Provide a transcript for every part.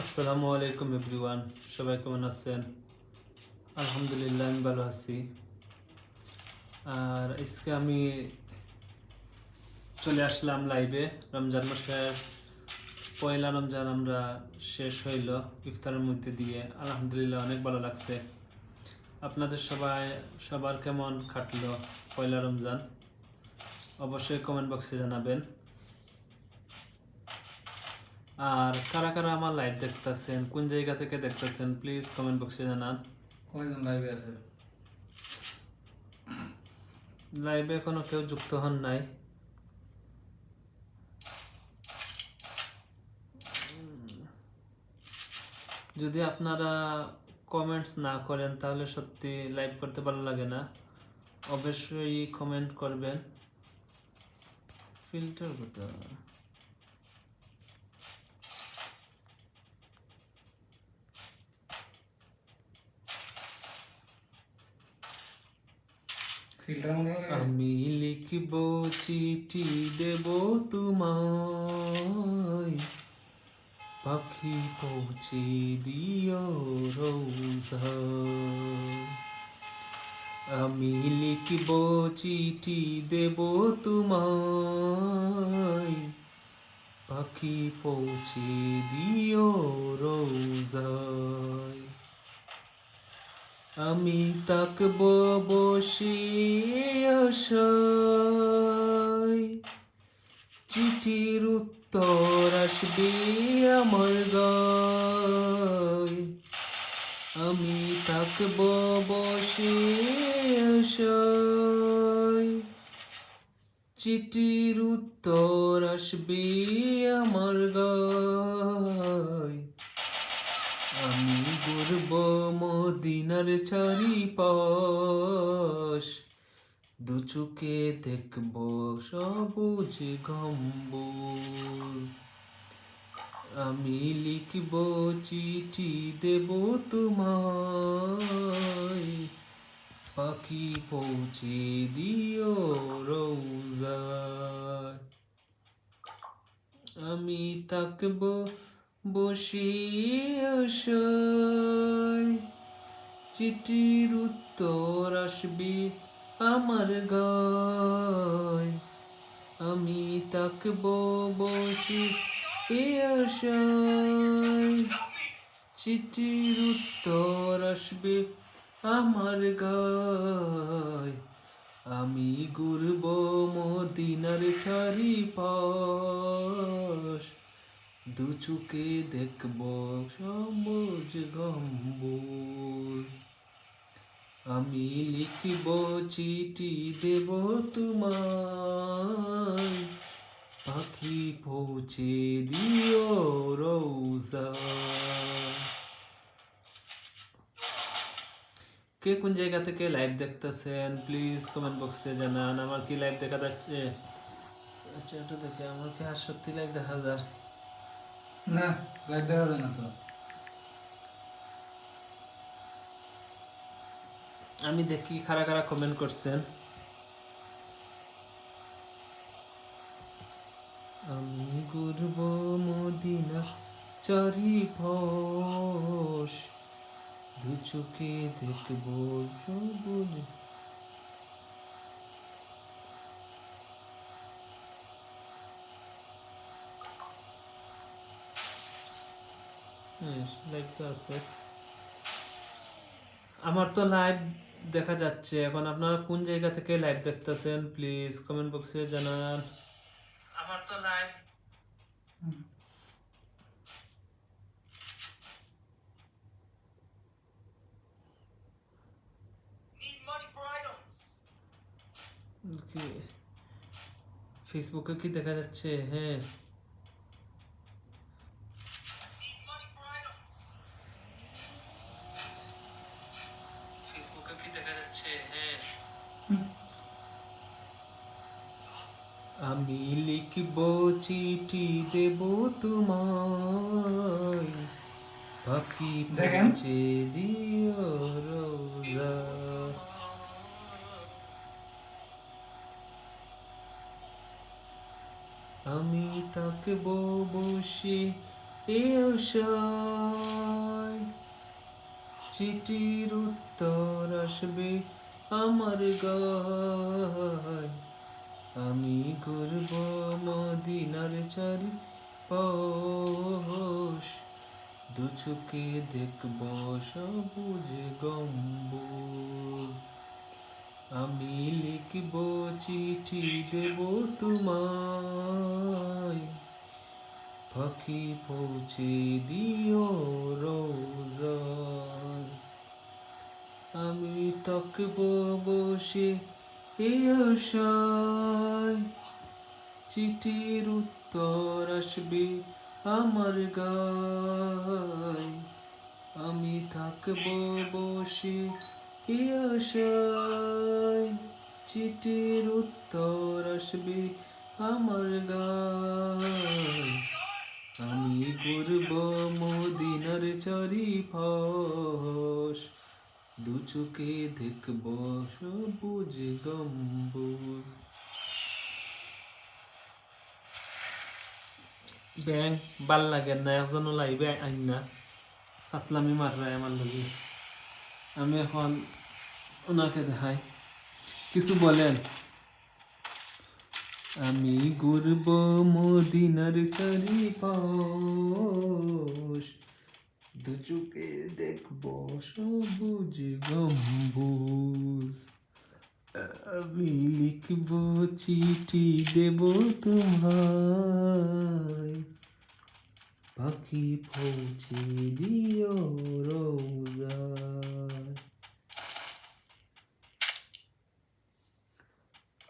আসসালামু আলাইকুম এভরিওয়ান, সবাই কেমন আছেন? আলহামদুলিল্লাহ, আমি ভালো আছি। আর আজকে আমি চলে আসলাম লাইভে রমজান মাসের পয়লা রমজান আমরা শেষ হইল, ইফতারের মধ্যে দিয়ে। আলহামদুলিল্লাহ, অনেক ভালো লাগছে। আপনাদের সবাই সবার কেমন কাটলো পয়লা রমজান? অবশ্যই কমেন্ট বক্সে জানাবেন। আর কারা কারা আমার লাইভ দেখতেছেন কোন জায়গা থেকে দেখতেছেন প্লিজ কমেন্ট বক্সে জানান। কয়জন লাইভে আছে? লাইভে এখনও কেউ যুক্ত হন নাই। যদি আপনারা কমেন্টস না করেন তাহলে সত্যি লাইভ করতে ভালো লাগে না। অবশ্যই কমেন্ট করবেন। ফিল্টার কোথায়? হয় আমি লিখব চিঠি দেব তোমায়। পাখি পৌঁছে দিও রোজা আমি লিখব চিঠি দেব তোমায়। পাখি পৌঁছে দিও রোজায় আমি তাকব বসে আশায়। চিঠির উত্তর আসবে আমার গায়। আমি তাকব বসে চিঠির উত্তর আসবে আমার গায়। আমি ঘুরব মদিনার চারিপাশ। দু দেখব সবুজ গম্বুজ। আমি লিখব চিঠি দেব তোমায়। পাখি পৌঁছে দিও রোজায়। আমি তাকব বসে চিঠির উত্তর আসবে আমার গায় আমি তাকব বসে এ চিঠির উত্তর আসবে আমার গায়। আমি ঘুরব মদিনার চারিপাশ। দু চোখে দেখব সবুজ গম্বুজ। আমি লিখব চিঠি দেব তোমায়। পাখি পৌঁছে দিও রোজা কে কোন জায়গা থেকে লাইভ দেখতেছেন? প্লিজ কমেন্ট বক্সে জানান। আমার কি লাইভ দেখা যাচ্ছে? আচ্ছা এটা দেখে। আমার কি আর সত্যি লাইভ দেখা যায়? না লাইভ দেখা যায় না তো। আমি দেখি খারা খারা কমেন্ট করছেন। আমি ঘুরব মদিনা, চারি ফস দু চোখে দেখব সবুজ লাইভ তো আছে। আমার তো লাইভ দেখা যাচ্ছে। এখন আপনারা কোন জায়গা থেকে লাইভ দেখতেছেন? প্লিজ কমেন্ট বক্সে জানান। আমার তো লাইভ ফেসবুকে কি দেখা যাচ্ছে? হ্যাঁ। লিখব চিঠি দেব তোমায়? পাখি পৌঁছে দিও রোজা। আমি তাকব বসে চিঠির উত্তর আসবে আমার গায়। আমি ঘুরব মদিনার চারি পশ দু চোখে দেখব সবুজ গম্বুজ। আমি লিখব চিঠি দেব তোমায়। পাখি পৌঁছে দিও রোজায়। আমি তকব বসে চিঠির উত্তর আসবে আমার গায়। আমি থাকব বসে আশায় চিঠির উত্তর আসবে আমার গায়। আমি করব মদিনার চারি ফস দু চোখে দেখব সবুজ গম্বুজ। ব্যাং ভালো লাগে না একজন লাইবে আইন না। ফাতলামি মাররায় আমার লগে। আমি এখন ওনাকে দেখাই। কিছু বলেন। আমি ঘুরব মদিনার চারি পাশ দু চোখে দেখব সবুজ গম্বুজ আমি লিখব চিঠি দেব তোমায়। পাখি পৌঁছে দিও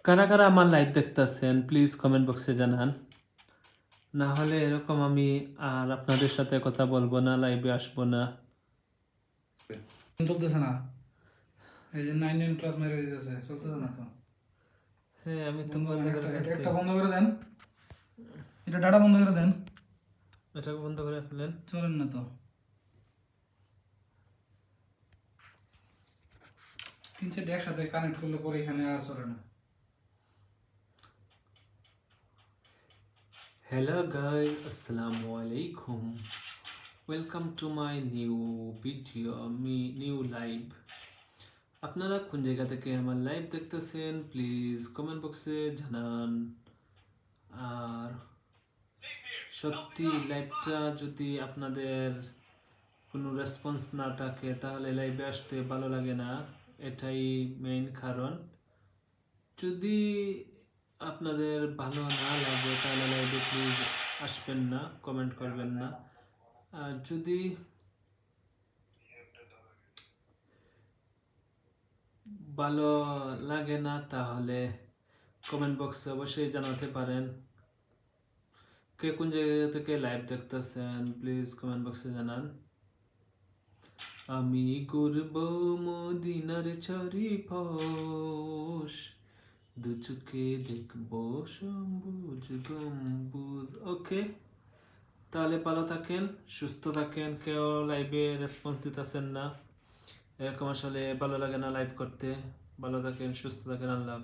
কারা কারা আমার লাইভ দেখতেছেন প্লিজ কমেন্ট বক্সে জানান। না হলে এরকম আমি আর আপনাদের সাথে কথা বলব না লাইভে আসব না। চলতেছে। না। এই যে নাইন নাইন ক্লাস মেরে দিতেছে চলতেছে না তো? হ্যাঁ আমি তো একটা- বন্ধ করে দেন। এটা ডাটা বন্ধ করে দেন। এটা বন্ধ করে ফেলেন। চলেন না তো। তিন চারটে একসাথে কানেক্ট করলে পরে এখানে আর চলে না। Hello guys, Assalamu alaikum. Welcome to my new video, me new live. আপনারা কোন জায়গা থেকে আমার লাইভ দেখতেছেন প্লিজ কমেন্ট বক্সে জানান। আর সত্যি লাইভটা যদি আপনাদের কোনো রেসপন্স না থাকে তাহলে লাইভে আসতে ভালো লাগে না। এটাই মেইন কারণ। যদি আপনাদের ভালো না লাগে তাহলে লাইভে প্লিজ আসবেন না কমেন্ট করবেন না। যদি ভালো লাগে না, তাহলে কমেন্ট বক্সে অবশ্যই জানাতে পারেন। কে কোন জায়গা থেকে লাইভ দেখতেছেন প্লিজ কমেন্ট বক্সে জানান। আমি করব মদিনার চারি ফস দু চোখে দেখব সবুজ গম্বুজ ওকে তাহলে ভালো থাকেন, সুস্থ থাকেন, কেউ লাইভে রেসপন্স দিতেছেন না এরকম আসলে ভালো লাগে না লাইভ করতে ভালো থাকেন, সুস্থ থাকেন, আল্লাহ।